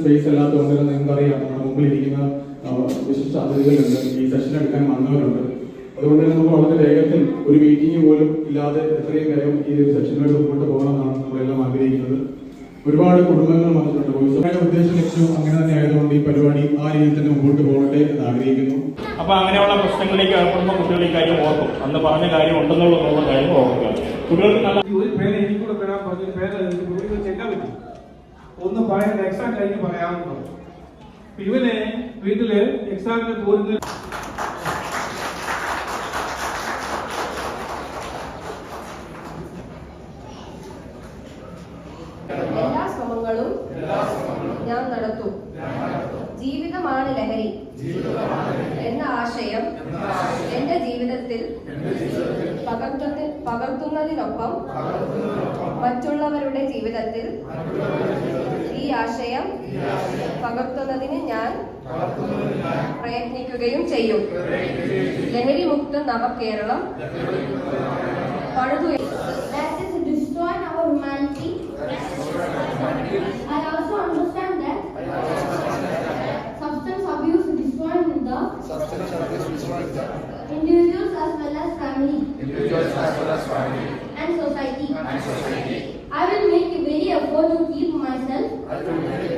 Space അല്ലാത്തതുകൊണ്ട് തന്നെ നിങ്ങൾക്കറിയാം. നമ്മുടെ മുമ്പിൽ ഇരിക്കുന്ന വിശിഷ്ട അതിഥികളുണ്ട്. ഈ സെഷൻ എടുക്കാൻ വന്നവരുണ്ട്. അതുകൊണ്ട് തന്നെ നമുക്ക് വളരെ വേഗത്തിൽ ഒരു മീറ്റിംഗ് പോലും ഇല്ലാതെ എത്രയും വേഗം ഈ ഒരു സെഷനുമായിട്ട് മുമ്പോട്ട് പോകണമെന്നാണ് നമ്മളെല്ലാം ആഗ്രഹിക്കുന്നത്. ഒരുപാട് കുടുംബങ്ങൾ വന്നിട്ടുണ്ട്. വോയിസ് ഉദ്ദേശ വെച്ചു അങ്ങനെ തന്നെ ആയതുകൊണ്ട് ഈ പരിപാടി ആ രീതിയിൽ തന്നെ മുമ്പോട്ട് പോകട്ടെ എന്ന് ആഗ്രഹിക്കുന്നു. അപ്പൊ അങ്ങനെയുള്ള പ്രശ്നങ്ങളിലേക്ക് ഏർപ്പെടുന്ന കുട്ടികൾ ഈ കാര്യം ഓർക്കും. അന്ന് പറഞ്ഞ കാര്യം ഉണ്ടെന്നുള്ള കാര്യം ഓർക്കുക. കുട്ടികൾക്ക് നല്ല ഒരു പേര് എനിക്കൂടെ തരാൻ പറഞ്ഞു. പേര് ചെല്ലാൻ പറ്റി ഒന്ന് പറയാൻ എക്സാക്ട് ആയിട്ട് പറയാമെന്ന് പറഞ്ഞു. ഇവനെ വീട്ടിൽ എക്സാമിന് പോരുന്ന ഞാൻ ജീവിതമാണ് ലഹരി എന്ന ആശയം എന്റെ ജീവിതത്തിൽ പകർത്തുന്ന- പകർത്തുന്നതിനൊപ്പം മറ്റുള്ളവരുടെ ജീവിതത്തിൽ ഈ ആശയം പകർത്തുന്നതിന് ഞാൻ പ്രയത്നിക്കുകയും ചെയ്യും ലഹരി മുക്ത നവ Keralam Substance abuse is destroying the individual. Individuals as well as family. And society. I will make a very effort to keep myself